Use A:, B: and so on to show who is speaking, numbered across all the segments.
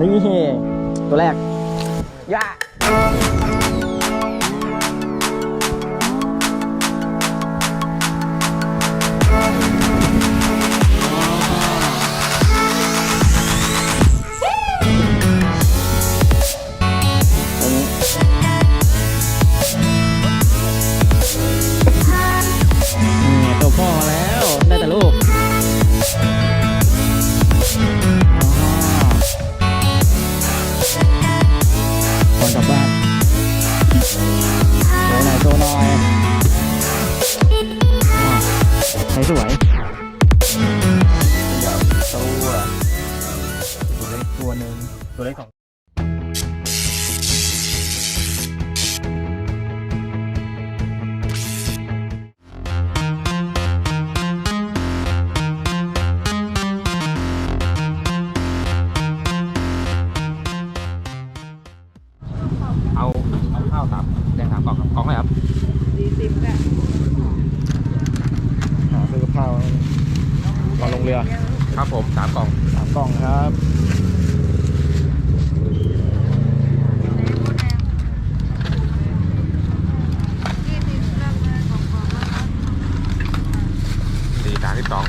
A: นี่ตัวแรกย่าาข้าวสามแดงสามกล่องครับกล่องไหนครับ
B: สี่สิบเนี่ย
A: หาซื้อข้าวมาลงเรือ
C: ครับผมสามกล่อง
A: สามกล่องครับ
B: ยี่สิบเริ่มเลยของของแล้วครับ
C: สี่สามสิบสอง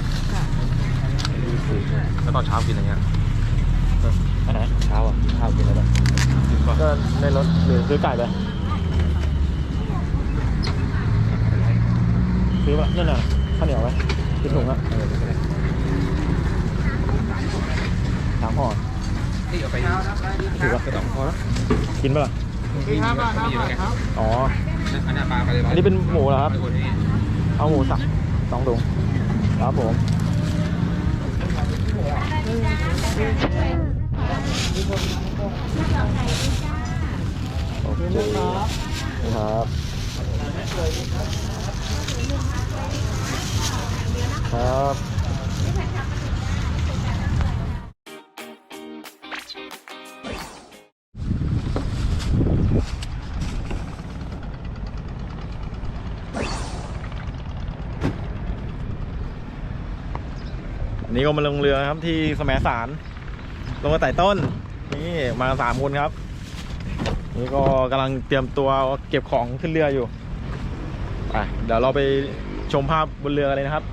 C: แล้วตอนเช้ากินอะไรเงี้ย
A: อันไหนเช้าอะข้าวกินอะไรบ้างก็ในรถหรือซื้อไก่ไปซื้อป่ะนั่นน่ะข้าวเหนียวไหม กินถุงอะสามห่อ
C: นี่เอาไป
A: ถือว่า
C: สองพอแล้ว
A: กินป่ะล่ะ
C: มีห้าบาทห้าบาทครับ
A: อ๋อ
C: อันนี้ปลาไปเลย
A: อันนี้เป็นหมูเหรอครับ
C: ไปโอนที่นี่
A: เอาหมูสับสองถุงครับผมโอเคครับ ครับนนี้ก็มาลงเรือครับที่สมสาร ลงมาไต่ต้น นี่มาสามคนครับ นี่ก็กำลังเตรียมตัวเก็บของขึ้นเรืออยู่ไปเดี๋ยวเราไปชมภาพบนเรือกันเลยนะครับ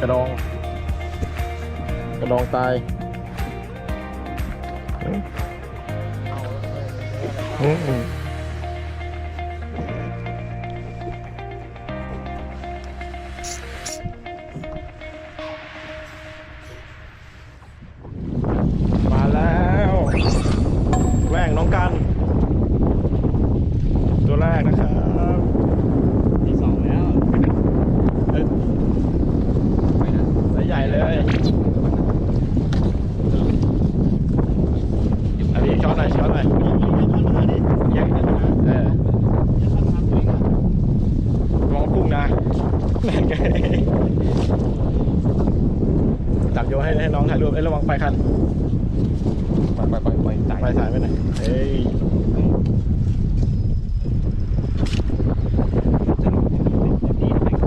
A: กระดอง กระดองตายเฮ้ยอืมายสายไปไหนเฮ้ย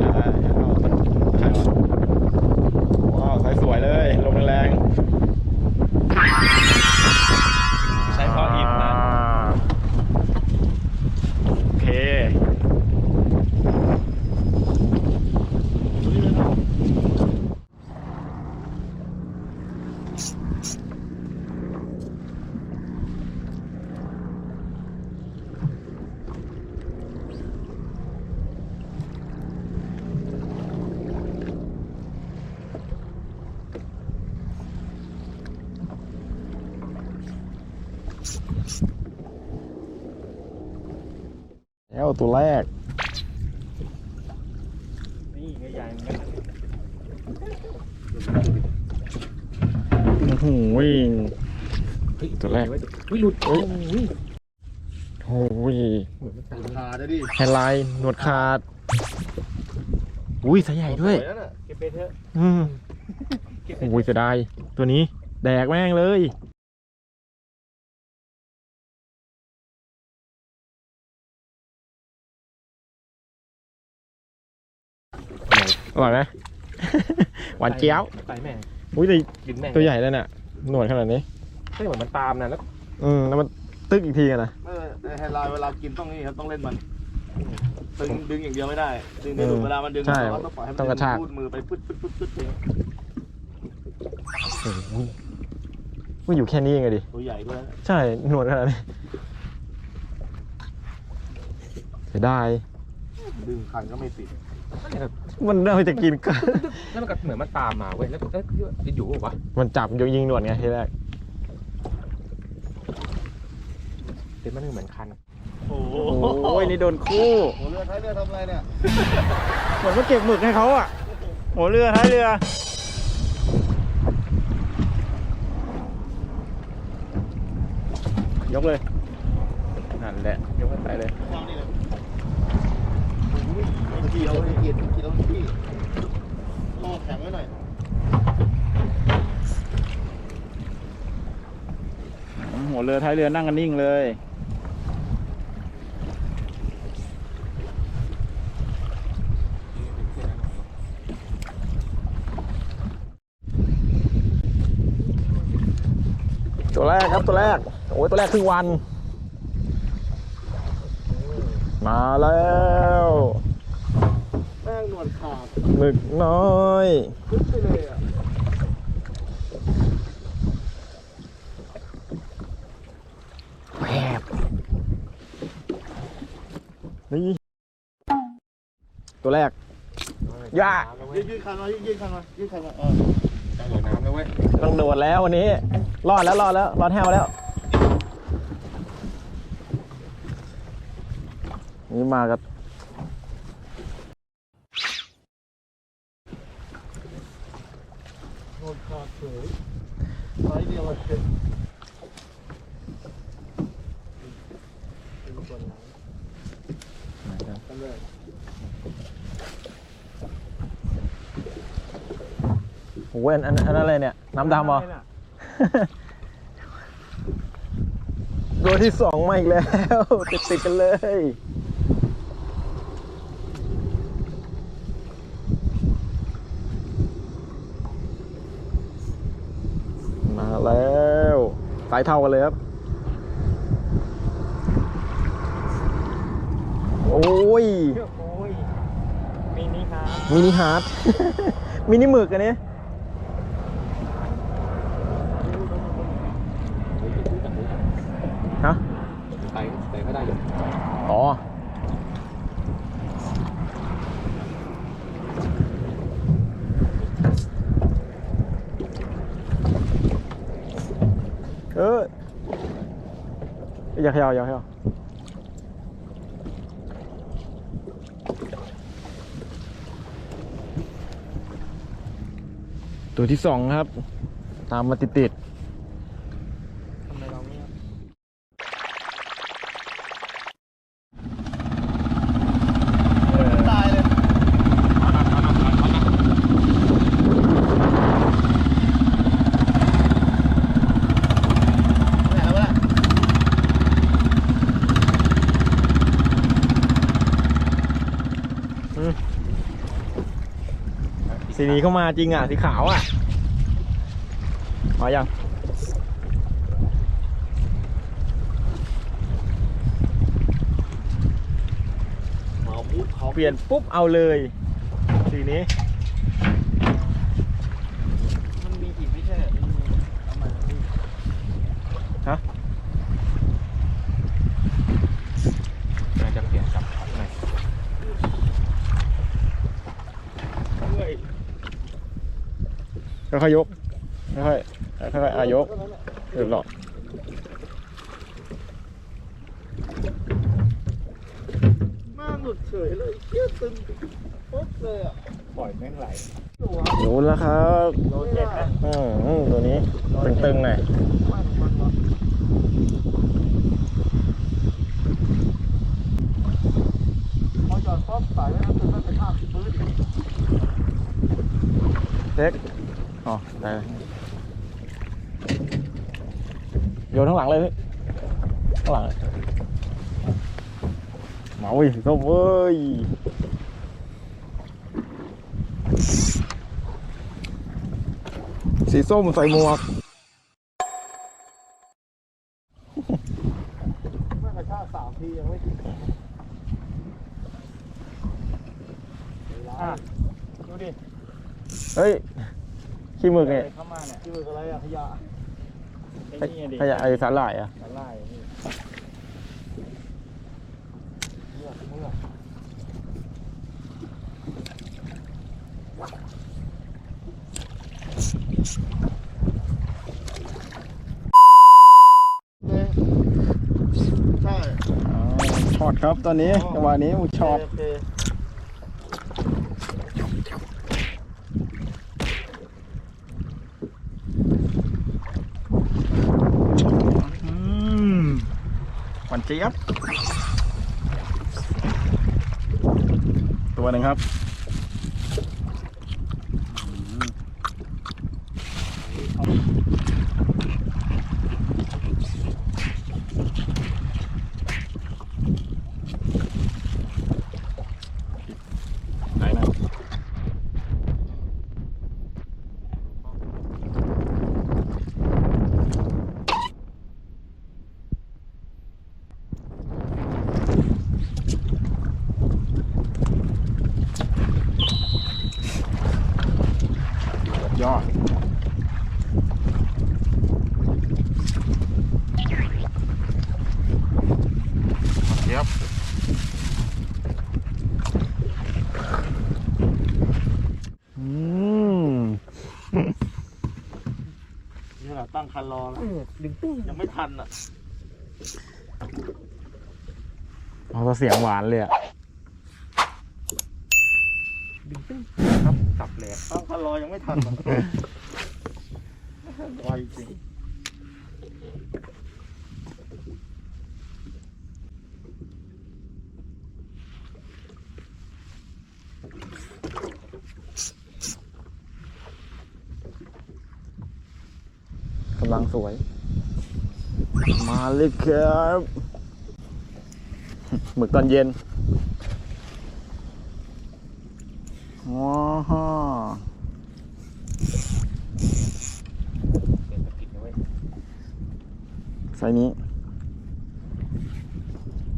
A: อ่าเอาถ่ายวะว้าวสายสวยเลยลมแรงๆ
C: ใช้พออิ่มนะ
A: โอเค แล้วตัวแรก
C: นี่ใหญ่เหมือนกัน
A: โอ้โหวิ่งตัวแรก
C: วิหลุด
A: เฮ้ยโอ้ย
C: เหมือนมันตาม
D: ขาดดิ
A: แฮไลน์หนวดขาด อุ้ยสายใหญ่ด้วย
C: เก็บไปเถอะ
A: อืมโอ้ยเสียดายตัวนี้ แดกแม่งเลย อร่อยไหม หวานเจี๊ยว
C: ใส่แม่ง
A: อุ้ยแต่
C: กินแม่ง
A: ตัวใหญ่แล้วเนี่ยหนวดขนาดนี้
C: ใช่เหมือนมันตามนะแล้ว
A: อืมแล้วมันตึกอีกทีอะนะ
D: เออในไฮไลท์เวลากินต้องนี่ครับต้องเล่นมันดึงดึงอย่างเดียวไม่ได้ ดึงไม่ถูกเวลามันดึง
A: ใช่
D: เราต้องปล่อยให้มัน
A: ต้องกระชาก
D: พูดมือไปปึ๊ดปึ๊ดปึ๊ดปึ๊ดเอง
A: โอ้โหมันอยู่แค่นี้เองอะดิ
D: ตัวใหญ่ด้วยนะ
A: ใช่หนวดขนาดนี้เสียดาย
D: ดึงคันก็ไม่ติด
A: มันน่าจะกินกัน
C: แล้วมันก็เหมือนมันตามมาเว้ยแล้วเอ๊ะจะอยู่ปะวะ
A: มันจับยยิงหนวดไงทีแรก
C: เป็นมันเหมือนคัน
D: โอ้โห
A: โอ้ยนี่โดนคู่
D: โอ้เรือท้ายเรือทำอะไรเนี่ย
A: เหมือนว่าเก็บหมึกให้เขาอะหัวเรือท้ายเรือ ยกเลยนั่นแหละยกให้ไปเลย
D: วางนี่เลยโอ้ยขี่เราขี่ขี่เราขี่รอแข็งไว้หน่อย
A: หัวเรือท้ายเรือนั่งกันนิ่งเลยตัวแรกครับตัวแรก โอ้ยตัวแรกครึ่งวัน มาแล้ว
D: หนวดขาด
A: หมึกน้อย
D: ขึ้นไปเลยอะ
A: แผบนี่ตัวแรกย่า
D: ยืดยืดคันมายืดยืดคันมายืดคันมาเออ
C: เหลือน้ำแล้วเว้ย
A: ต้องโดดแล้ววันนี้ รอดแล้วรอดแล้วรอดแห้วแล้ว นี่มากับ
D: หนวดขาดเฉยไซส์เดียวเลย กันเลย
A: โอ้ยอันอันอันนั้นอะไรเนี่ย น้ำดำเหรอ ตัวที่สองมาอีกแล้ว ติดติดๆกันเลย มาแล้วสายเท่ากันเลยครับ โอ้ย
C: โอ้ยมินิครับ
A: มินิฮาร์ด มินิหมึกอันนี้ ฮะ
C: ไปแต่ก็ ได้อยู่
A: อ๋อ เอออย่าเขย่าอย่าเขย่าตัวที่สองครับ ตามมาติดติดๆ สีนี้เข้ามาจริงอะสีขาวอะ มายัง
D: เอาปุ๊บเขา
A: เปลี่ยนปุ๊บเอาเลยสีนี้
D: มันมีอีกไม่ใช่เหรอเอามาดิ
C: น่าจะเปลี่ยนกับพัดหน่อย
A: ค่อยๆยกค่อยๆค่อยๆอายกเรียบร้อย
D: หน้าหลุดเฉยเลยเชี่ยตึงปุ๊บเลยอะ
C: ปล่อยแม่งไหล
A: โดนแล้วครับ
D: โลเจ็ดนะ
A: อืมตัวนี้ตึงๆหน่อย
D: พอหยอดป๊อปสายแล้วตึงมันเป็นภาพพื้น
A: เล็ก อ๋อได้เลยโยนข้างหลังเลยพี่ข้างหลังเลยมาเว้ยส้มเว้ยสีส้มใส่หมวก
D: ไม่กระชากสามทียังไม่ถึง
A: อะดูดิ เฮ้ย ขี้หมึกเนี่ย
D: เข้ามาเนี่ยคืออะไรอะขยะ
A: ขยะไอ้สาหร่ายอะ
D: สาหร่ายนี่เลือดเลือดใช่
A: ช็อตครับตอนนี้จังหวะนี้ช็อต
D: โเค
A: วันเจี๊ยบตัวหนึ่งครับ ไหนนะ ยอดเย็บ อืม
D: นี่แหละ ตั้งคันรอแล้วยังไม่ทันอะ
A: เอาแต่เสียงหวานเลยอะ
C: ครับสับแหลก
D: ตั้งคันรอยังไม่ทันอะไวจริง
A: กำลังสวย มาเลยครับหมึกตอนเย็นว้าว
C: เปลี่ยนสกิดนะเว้ย
A: ไซส์นี้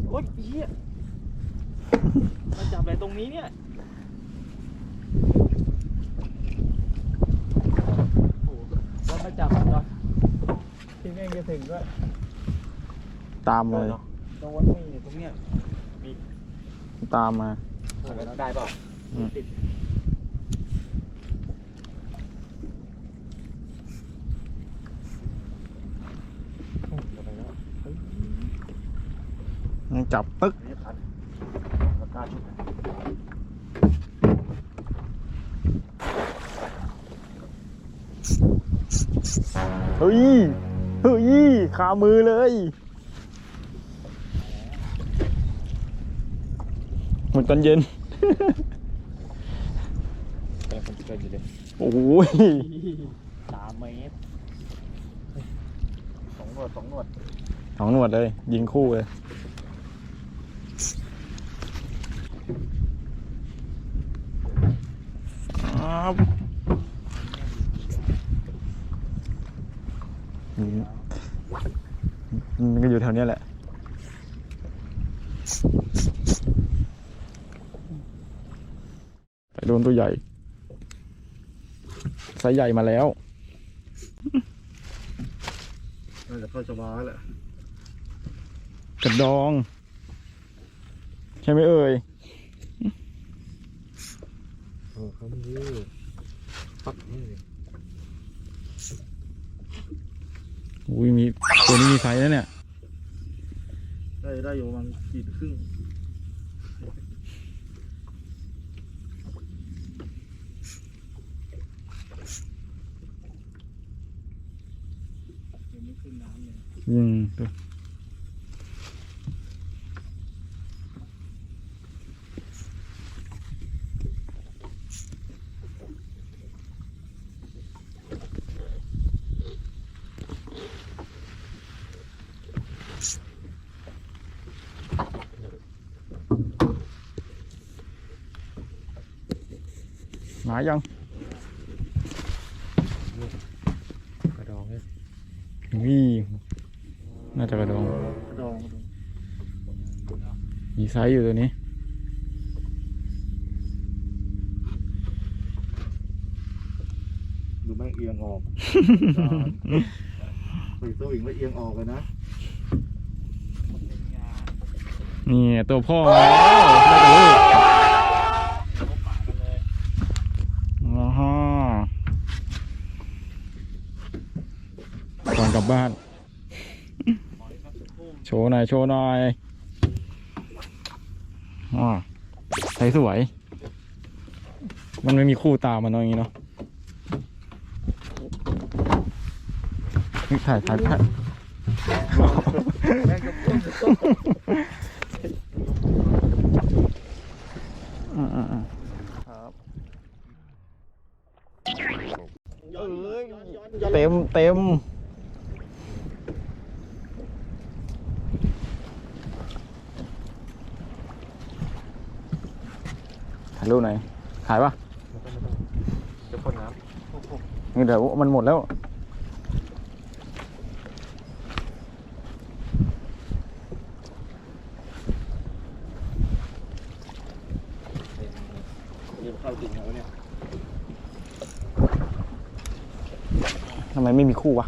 D: โอ๊ยเฮียมาจับอะไรตรงนี้เนี่ยโอ้โหแล้วมาจับมันก่อน ที่แม่งจะถึงก็
A: ตามเลย
D: โดนนี่ตรงเนี้ย
A: ตามมา
C: ได้เปล่า
A: อืม
D: ติด
A: จับปึ๊ก
C: ไม่ทันปากกาชุด
A: เฮ้ย เฮ้ยขามือเลยหมึกตอนเย็น
C: กำลังเป็นเกินอยู่เลย
A: โอ้ย
D: สามเมตรสองหนวดสองหนวด
A: สองหนวดเลย ยิงคู่เลยอครับ มมันก็อยู่แถวเนี้ยแหละไปโดนตัวใหญ่ไซส์ใหญ่มาแล้ว
D: น่าจะเข้าจะมาแหละ
A: กระดอง ใช่ไหมเอ่ย
C: เออเขาดีปักนี่
A: อุ้ยมีตัวนี้มีไซส์แล้วเนี่ย
D: ได้ได้อยู่ประมาณขีดครึ่งยังไม่ขึ้นน้ำเลย
A: อืม มายัง
C: กระดองเนี่ย
A: วิน่าจะกระดอง
D: กระดอง
A: มีไซส์อยู่ตัวนี้
D: ดูแม่งเอียงออกปีกสวิงแล้วเอียงออกเลยนะ
A: นี่ตัวพ่อมาแล้วได้แต่ลูกอ๋อฮะ กลับบ้าน โชว์หน่อย โชว์หน่อยอ่าใส่สวย มันไม่มีคู่ตามมันเนาะอย่างงี้เนาะถ่ายถ่ายถ่ายครับเต็มเต็มายรูปหน่อยถ่ายปะ
C: จะพ่นน้
A: นี่เดี๋ยวมันหมดแล้ว
D: นี่เข้าจริงแล้วเนี่ย
A: ทำไมไม่มีคู่วะ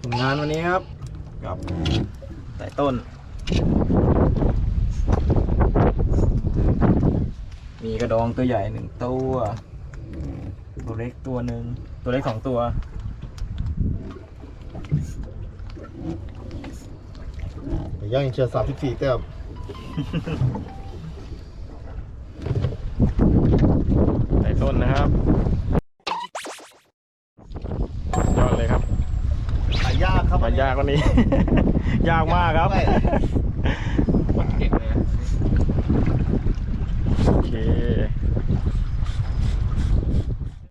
A: ผลงานวันนี้ครับ กับไต่ต้น มีกระดองตัวใหญ่หนึ่งตัว ตัวเล็กตัวหนึ่งตัวเล็กสองตัว
D: ย่างเชียร์สามสิบสี่แต้ม
A: ไต่ต้นนะครับยอดเลยครับ
D: หายากครับ
A: มายากกว่านี้ ยากมากครับ
D: ด้วย